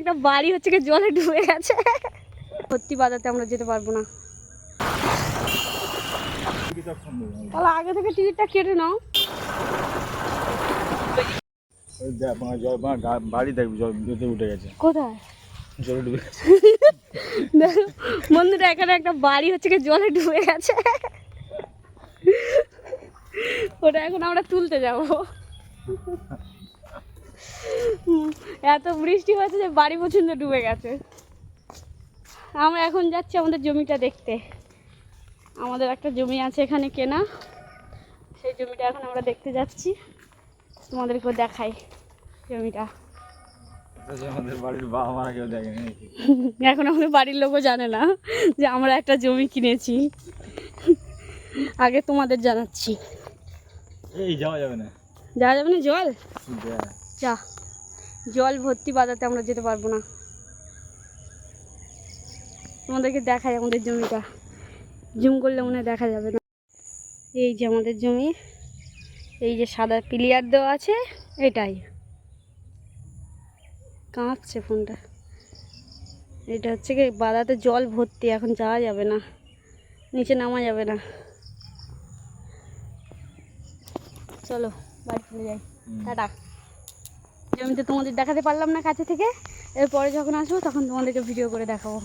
একটা বাড়ি হচ্ছে কি জলে ডুবে গেছে। সত্যি বাজাতে আমরা যেতে পারব না। তাহলে আগে থেকে টিকিটটা কেটে নাও। বাড়ি দেখবি জল উঠে গেছে। কোথায়? জলে ডুবে গেছে। বন্ধুরা এখানে একটা বাড়ি হচ্ছে কি জলে ডুবে গেছে। ওটা এখন আমরা তুলতে যাব। এত বৃষ্টি হয়েছে যে বাড়ি পর্যন্ত ডুবে গেছে। আমরা এখন যাচ্ছি আমাদের জমিটা দেখতে। আমাদের একটা জমি আছে এখানে কেনা। সেই জমিটা এখন আমরা দেখতে যাচ্ছি। তোমাদেরকেও দেখাই জমিটা। আমাদের বাড়ির বাবা মারা কেউ দেখেনি এখন আমাদের বাড়ির লোকও জানে না যে আমরা একটা জমি কিনেছি। আগে তোমাদের জানাচ্ছি। এই যাওয়া যাবে না। যা যাবে না জল? যা। জল ভর্তি বাজাতে আমরা যেতে পারব না। তোমাদেরকে দেখায় আমাদের জমিটা। জুম করলে মনে হয় দেখা যাবে না। এই যে আমাদের জমি এই যে সাদা প্লেয়ার দেওয়া আছে এটাই। কাঁপছে ফোনটা। এটা হচ্ছে কি বাদাতে জল ভর্তি এখন যাওয়া যাবে না। নিচে নামা যাবে না। চলো বাড়ি চলে যাই। হুম। টাটা তো তোমাদের দেখাতে পারলাম না কাছে থেকে। এরপরে যখন আসব তখন তোমাদেরকে ভিডিও করে দেখাবো।